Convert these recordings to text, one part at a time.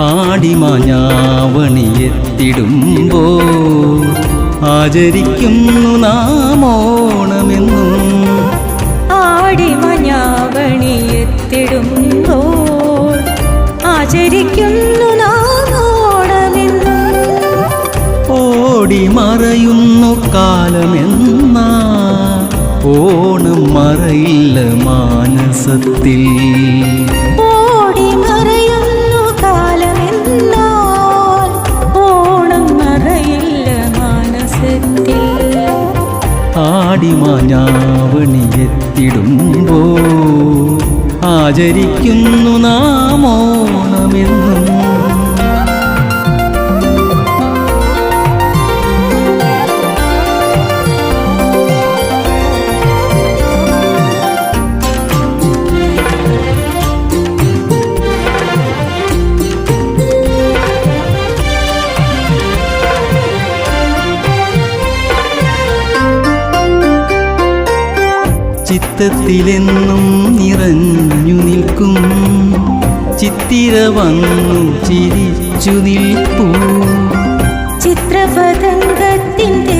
ആടിമാഞ്ഞാവണിയെത്തിടുമ്പോ ആചരിക്കുന്നു നാമോണമെന്നും ഓണമെന്നും ആടിമഞ്ഞാവണിയെത്തിടുമ്പോൾ ആചരിക്കുന്നു നാം ഓണമെന്നും ഓടി മറയുന്നു കാലമെന്നാ ഓണം മറയില്ല മാനസത്തിൽ ഓടി മറയുന്നു ആടിമാഞ്ഞാവണിയെത്തിടുമ്പോ ആചരിക്കുന്നു നാം ചിത്തത്തിലെന്നും നിറഞ്ഞു നിൽക്കും. ചിത്തിര വന്നു ചിരിച്ചു നിൽപ്പൂ. ചിത്രപതംഗത്തിൻ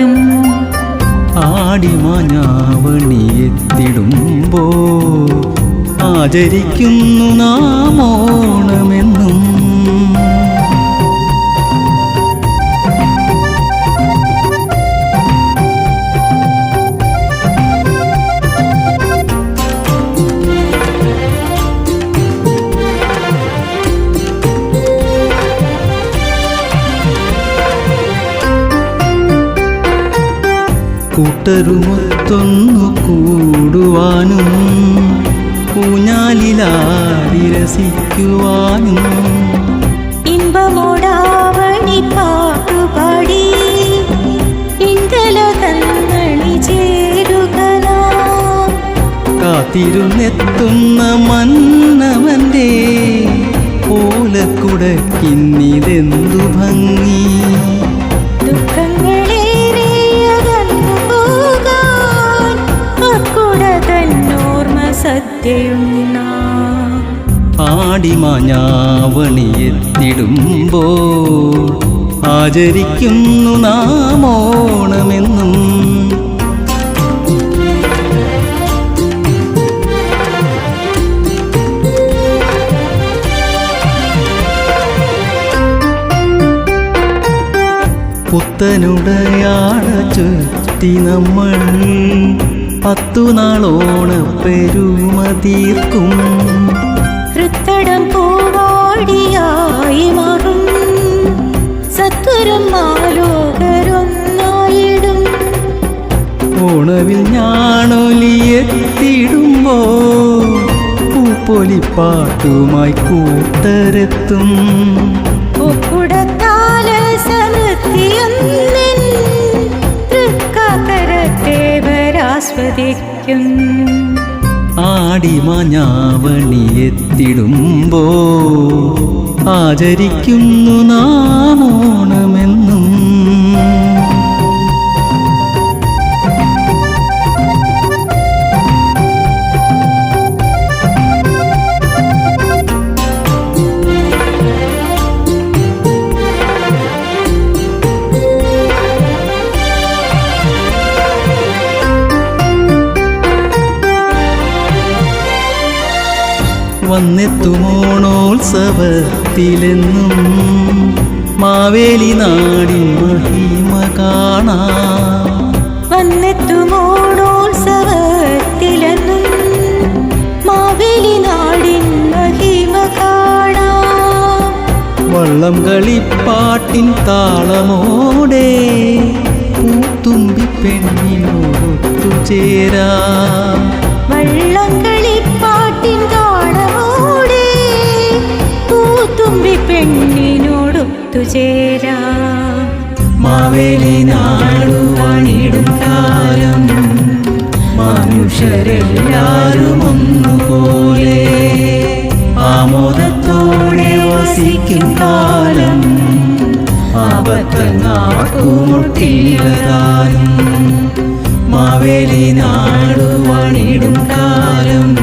പുണ്യകാലം ആടിമാഞ്ഞാവണിയെത്തിടുമ്പോ ആചരിക്കുന്നു നാം ഓണമെന്നും കൂട്ടരുമൊത്തൊന്നു കൂടുവാനും ഊഞ്ഞാലിലാടി രസിക്കുവാനും. ഇമ്പമോടാവണി പാട്ടുപാടി കാത്തിരുന്നെത്തുന്ന മന്നവന്റെ ഓലക്കുടക്കിന്നിതെന്തു ഭംഗി. സദ്യയുണ്ണാ ആടിമാഞ്ഞാവണിയെത്തിടുമ്പോ ആചരിക്കുന്നു നാം ഓണമെന്നും. പുത്തനുടയാട നമ്മൾ പത്തു നാളോണ പെരുമ തീർക്കും ഹൃത്തടം പൂവാടിയായി മാറും സത്വരം ആലോകരൊന്നായിടും. ഓണവിൽ ഞാണൊലിയെത്തിടുമ്പോ പൂപ്പൊലിപ്പാട്ടുമായി കൂട്ടരെത്തും. തൃക്കാക്കരത്തേവരാസ്വദിക്കും ആടിമാഞ്ഞാവണിയെത്തിടുമ്പോ ആചരിക്കുന്നു നാം വന്നെത്തുമോണോത്സവത്തിലെന്നും മാവേലി നാടിൻ മഹിമ കാണാം. വന്നെത്തുമോണോത്സവത്തിലെന്നും മാവേലി നാടിൻ മഹിമ കാണാം. വള്ളം കളിപ്പാട്ടിൻ താളമോടെ പൂത്തുമ്പി പെണ്ണിനോടൊത്തുചേരാ വള്ളംകളിപ്പാട്ടിൻ മാവേലി നാടുവാണിടും കാലം. മനുഷ്യരെല്ലാരും ഒന്നുപോലെ ആമോദത്തോടെ വസിക്കും കാലം. ആപത്തങ്ങാക്കുമുട്ടില്ലതാനും മാവേലി നാടുവാണിടും കാലം.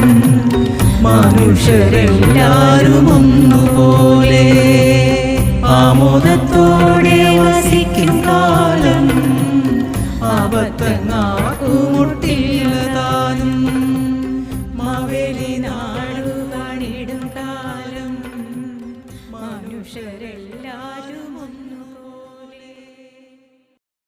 മനുഷ്യരെല്ലാരും ഒന്നുപോലെ ആമോദത്തോടെ വസിക്കും